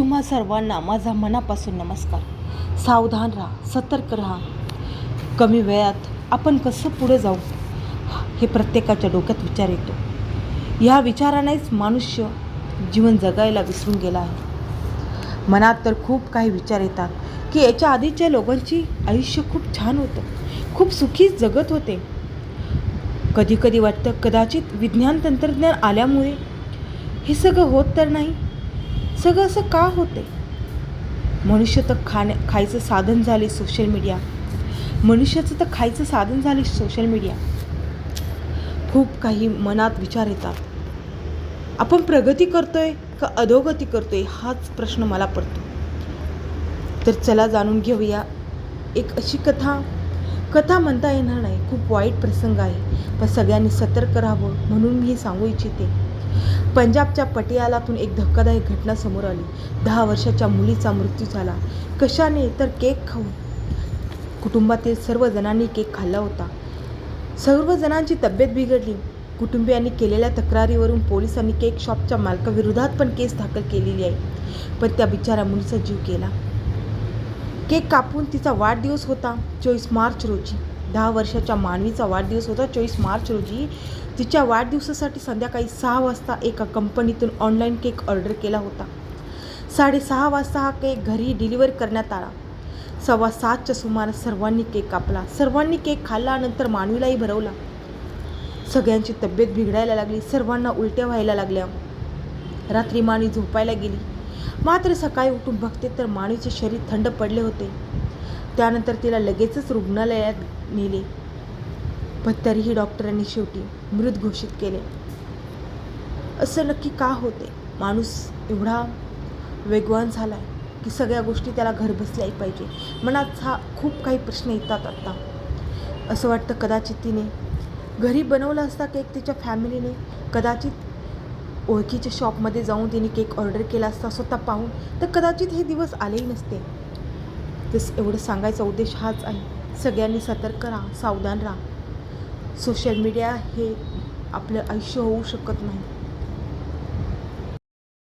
तुम्हा सर्वांना माझा मनापासून नमस्कार. सावधान राहा सतर्क राहा. कमी वेळात आपण कसं पुढे जाऊ हे प्रत्येकाच्या डोक्यात विचार येतो. ह्या विचारानेच मनुष्य जीवन जगायला विसरून गेला आहे. मनात तर खूप काही विचार येतात की याच्या आधीच्या लोकांची आयुष्य खूप छान होतं खूप सुखी जगत होते. कधी कधी वाटतं कदाचित विज्ञान तंत्रज्ञान आल्यामुळे हे सगळं होत तर नाही सगळं असं का होते मनुष्य तर खाण्या खायचं साधन झाले सोशल मीडिया मनुष्याचं तर खायचं साधन झाले सोशल मीडिया खूप काही मनात विचार येतात. आपण प्रगती करतोय का अधोगती करतोय हाच प्रश्न मला पडतो. तर चला जाणून घेऊया एक अशी कथा. कथा म्हणता येणार नाही. खूप वाईट प्रसंग आहे. पण सगळ्यांनी सतर्क राहावं म्हणून मी हे सांगू इच्छिते. पंजाबच्या पटियालातून एक धक्कादायक घटना समोर आली. दहा वर्षाच्या मुलीचा मृत्यू झाला. कशाने तर केक खाऊन कुटुंबातील सर्व जणांनी केक खाल्ला होता. सर्व जणांची तब्येत बिघडली. कुटुंबियांनी केलेल्या तक्रारीवरून पोलिसांनी केक शॉपच्या मालकाविरोधात पण केस दाखल केलेली आहे. पण त्या बिचाऱ्या मुलीचा जीव केला केक कापून तिचा वाढदिवस होता चोवीस मार्च रोजी. दहा वर्षाच्या मानवीचा वाढदिवस होता. चोवीस मार्च रोजी तिच्या वाढदिवसासाठी संध्याकाळी सहा वाजता एका कंपनीतून ऑनलाईन केक ऑर्डर केला होता. साडेसहा वाजता हा केक घरी डिलिव्हर करण्यात आला. सव्वा सातच्या सुमारास सर्वांनी केक कापला. सर्वांनी केक खाल्ला नंतर मानवीलाही भरवला. सगळ्यांची तब्येत बिघडायला लागली. सर्वांना उलट्या व्हायला लागल्या. रात्री मानवी झोपायला गेली. मात्र सकाळी उठून बघते तर मानवीचे शरीर थंड पडले होते. त्यानंतर तिला लगेचच रुग्णालयात नेले. पण तरीही डॉक्टरांनी शेवटी मृत घोषित केले. असं नक्की का होते? माणूस एवढा वेगवान झाला आहे की सगळ्या गोष्टी त्याला घर बसल्याही पाहिजे. मनात हा खूप काही प्रश्न येतात आत्ता असं वाटतं कदाचित तिने घरी बनवला असता केक तिच्या फॅमिलीने. कदाचित ओळखीच्या शॉपमध्ये जाऊन तिने केक ऑर्डर केला असता स्वतः पाहून. तर कदाचित हे दिवस आलेही नसते. तस एवढं सांगायचा उद्देश हाच आहे. सगळ्यांनी सतर्क राहा सावधान राहा. सोशल मीडिया हे आपलं आयुष्य होऊ शकत नाही.